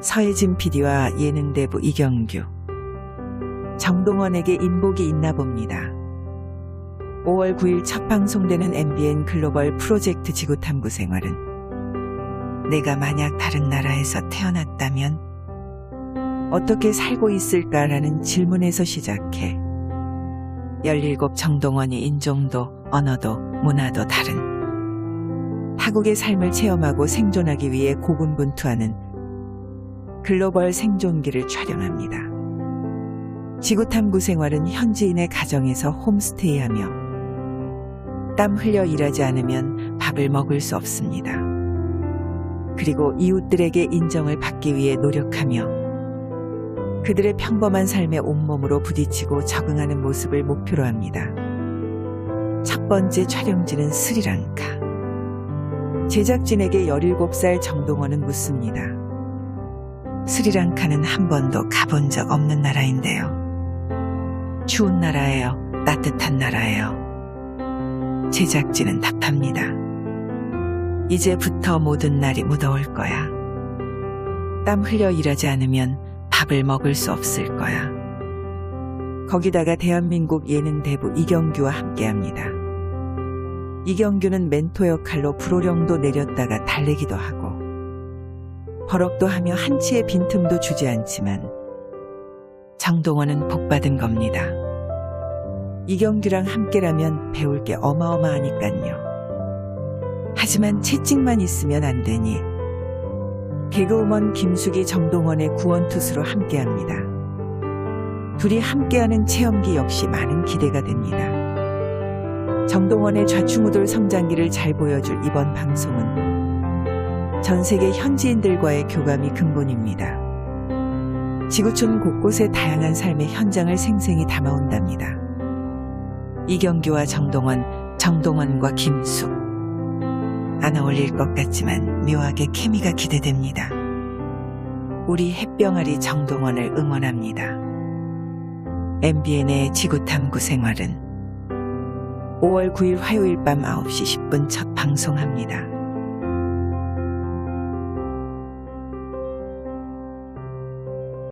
서혜진 PD와 예능대부 이경규. 정동원에게 인복이 있나 봅니다. 5월 9일 첫 방송되는 MBN 글로벌 프로젝트 지구탐구 생활은 내가 만약 다른 나라에서 태어났다면 어떻게 살고 있을까라는 질문에서 시작해 17 정동원이 인종도 언어도 문화도 다른 타국의 삶을 체험하고 생존하기 위해 고군분투하는 글로벌 생존기를 촬영합니다. 지구탐구 생활은 현지인의 가정에서 홈스테이하며 땀 흘려 일하지 않으면 밥을 먹을 수 없습니다. 그리고 이웃들에게 인정을 받기 위해 노력하며 그들의 평범한 삶에 온몸으로 부딪히고 적응하는 모습을 목표로 합니다. 첫 번째 촬영지는 스리랑카. 제작진에게 17살 정동원은 묻습니다. 스리랑카는 한 번도 가본 적 없는 나라인데요. 추운 나라예요. 따뜻한 나라예요. 제작진은 답합니다. 이제부터 모든 날이 무더울 거야. 땀 흘려 일하지 않으면 밥을 먹을 수 없을 거야. 거기다가 대한민국 예능 대부 이경규와 함께 합니다. 이경규는 멘토 역할로 불호령도 내렸다가 달래기도 하고 버럭도 하며 한치의 빈틈도 주지 않지만 정동원은 복받은 겁니다. 이경규랑 함께라면 배울 게 어마어마하니깐요. 하지만 채찍만 있으면 안 되니 개그우먼 김숙이 정동원의 구원투수로 함께합니다. 둘이 함께하는 체험기 역시 많은 기대가 됩니다. 정동원의 좌충우돌 성장기를 잘 보여줄 이번 방송은 전 세계 현지인들과의 교감이 근본입니다. 지구촌 곳곳의 다양한 삶의 현장을 생생히 담아온답니다. 이경규와 정동원, 정동원과 김숙. 안 어울릴 것 같지만 묘하게 케미가 기대됩니다. 우리 햇병아리 정동원을 응원합니다. MBN의 지구탐구 생활은 5월 9일 화요일 밤 9시 10분 첫 방송합니다.